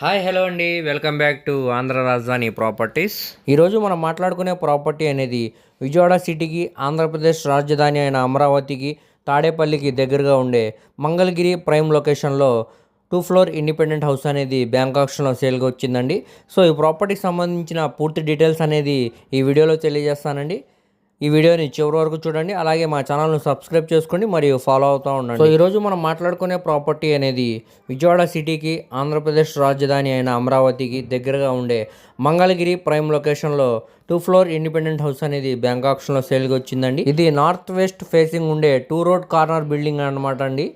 Hi hello అండి. Welcome back to Andhra Rajadhani properties. ఈరోజు మనం మాట్లాడుకునే ప్రాపర్టీ అనేది విజయవాడ సిటీకి ఆంధ్రప్రదేశ్ రాజధాని అయిన అమరావతికి తాడేపల్లికి దగ్గరగా ఉండే మంగళగిరి ప్రైమ్ లొకేషన్లో టూ ఫ్లోర్ ఇండిపెండెంట్ హౌస్ అనేది బ్యాంక్ ఆక్షన్లో సేల్గా వచ్చిందండి. సో ఈ ప్రాపర్టీకి సంబంధించిన పూర్తి డీటెయిల్స్ అనేది ఈ వీడియోలో తెలియజేస్తానండి. ఈ వీడియోని చివరి వరకు చూడండి. అలాగే మా ఛానల్ను సబ్స్క్రైబ్ చేసుకోండి. మరియు ఫాలో అవుతూ ఉండండి. సో ఈరోజు మనం మాట్లాడుకునే ప్రాపర్టీ అనేది విజయవాడ సిటీకి ఆంధ్రప్రదేశ్ రాజధాని అయిన అమరావతికి దగ్గరగా ఉండే మంగళగిరి ప్రైమ్ లొకేషన్లో టూ ఫ్లోర్ ఇండిపెండెంట్ హౌస్ అనేది బ్యాంక్ ఆక్షన్లో సేల్గా వచ్చిందండి. ఇది నార్త్ వెస్ట్ ఫేసింగ్ ఉండే టూ రోడ్ కార్నర్ బిల్డింగ్ అన్నమాట అండి.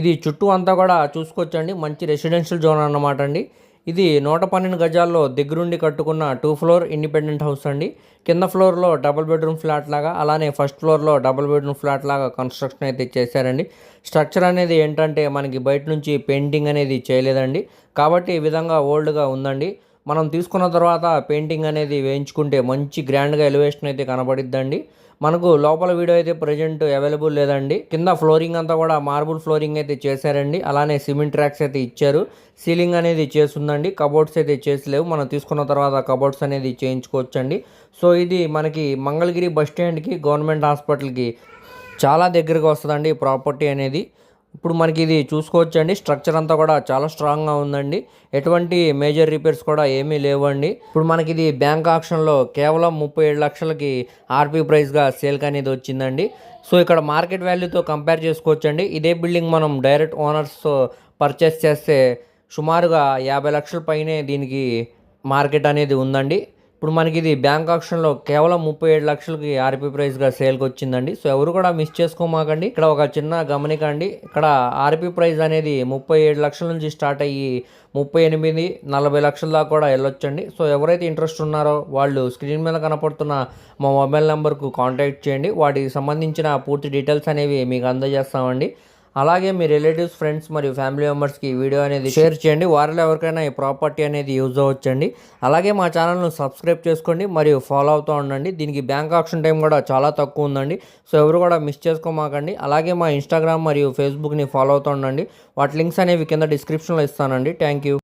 ఇది చుట్టూ అంతా కూడా చూసుకోవచ్చండి. మంచి రెసిడెన్షియల్ జోన్ అన్నమాట అండి. ఇది నూట పన్నెండు గజాల్లో దగ్గరుండి కట్టుకున్న టూ ఫ్లోర్ ఇండిపెండెంట్ హౌస్ అండి. కింద ఫ్లోర్లో డబుల్ బెడ్రూమ్ ఫ్లాట్ లాగా అలానే ఫస్ట్ ఫ్లోర్లో డబుల్ బెడ్రూమ్ ఫ్లాట్ లాగా కన్స్ట్రక్షన్ అయితే చేశారండి. స్ట్రక్చర్ అనేది ఏంటంటే మనకి బయట నుంచి పెయింటింగ్ అనేది చేయలేదండి. కాబట్టి ఈ విధంగా ఓల్డ్గా ఉందండి. మనం తీసుకున్న తర్వాత పెయింటింగ్ అనేది వేయించుకుంటే మంచి గ్రాండ్గా ఎలివేషన్ అయితే కనబడిద్దండి. మనకు లోపల వీడియో అయితే ప్రజెంట్ అవైలబుల్ లేదండి. కింద ఫ్లోరింగ్ అంతా కూడా మార్బుల్ ఫ్లోరింగ్ అయితే చేశారండి. అలానే సిమెంట్ ట్రాక్స్ అయితే ఇచ్చారు. సీలింగ్ అనేది చేస్తుందండి. కబోర్డ్స్ అయితే చేసలేవు మనం తీసుకున్న తర్వాత కబోర్డ్స్ అనేది చేయించుకోవచ్చండి. సో ఇది మనకి మంగళగిరి బస్ స్టాండ్కి గవర్నమెంట్ హాస్పిటల్కి చాలా దగ్గరగా వస్తుందండి ప్రాపర్టీ అనేది. ఇప్పుడు మనకి ఇది చూసుకోవచ్చండి. స్ట్రక్చర్ అంతా కూడా చాలా స్ట్రాంగ్గా ఉందండి. ఎటువంటి మేజర్ రిపేర్స్ కూడా ఏమీ లేవండి. ఇప్పుడు మనకి ఇది బ్యాంక్ ఆక్షన్లో కేవలం ముప్పై ఏడు లక్షలకి ఆర్పీ ప్రైస్గా సేల్కి అనేది వచ్చిందండి. సో ఇక్కడ మార్కెట్ వాల్యూతో కంపేర్ చేసుకోవచ్చండి. ఇదే బిల్డింగ్ మనం డైరెక్ట్ ఓనర్స్తో పర్చేస్ చేస్తే సుమారుగా యాభై లక్షల పైనే దీనికి మార్కెట్ అనేది ఉందండి. ఇప్పుడు మనకి ఇది బ్యాంక్ ఆప్షన్లో కేవలం ముప్పై ఏడు లక్షలకి ఆర్పీ ప్రైస్గా సేల్కి వచ్చిందండి సో ఎవరు కూడా మిస్ చేసుకోమాకండి. ఇక్కడ ఒక చిన్న గమనిక అండి ఇక్కడ ఆర్పీ ప్రైస్ అనేది ముప్పై ఏడు లక్షల నుంచి స్టార్ట్ అయ్యి ముప్పై ఎనిమిది నలభై లక్షల దాకా కూడా వెళ్ళొచ్చండి. సో ఎవరైతే ఇంట్రెస్ట్ ఉన్నారో వాళ్ళు స్క్రీన్ మీద కనపడుతున్న మా మొబైల్ నెంబర్కు కాంటాక్ట్ చేయండి. వాటికి సంబంధించిన పూర్తి డీటెయిల్స్ అనేవి మీకు అందజేస్తామండి. అలాగే మీ రిలేటివ్స్ ఫ్రెండ్స్ మరియు ఫ్యామిలీ మెంబర్స్కి ఈ వీడియో అనేది షేర్ చేయండి. వారిలో ఎవరికైనా ఈ ప్రాపర్టీ అనేది యూజ్ అవ్వచ్చండి. అలాగే మా ఛానల్ను సబ్స్క్రైబ్ చేసుకోండి మరియు ఫాలో అవుతూ ఉండండి. దీనికి బ్యాంక్ ఆప్షన్ టైం కూడా చాలా తక్కువ ఉందండి. సో ఎవరు కూడా మిస్ చేసుకోమాకండి. అలాగే మా ఇన్స్టాగ్రామ్ మరియు ఫేస్బుక్ని ఫాలో అవుతూ ఉండండి. వాటి లింక్స్ అనేవి కింద డిస్క్రిప్షన్లో ఇస్తానండి. Thank you.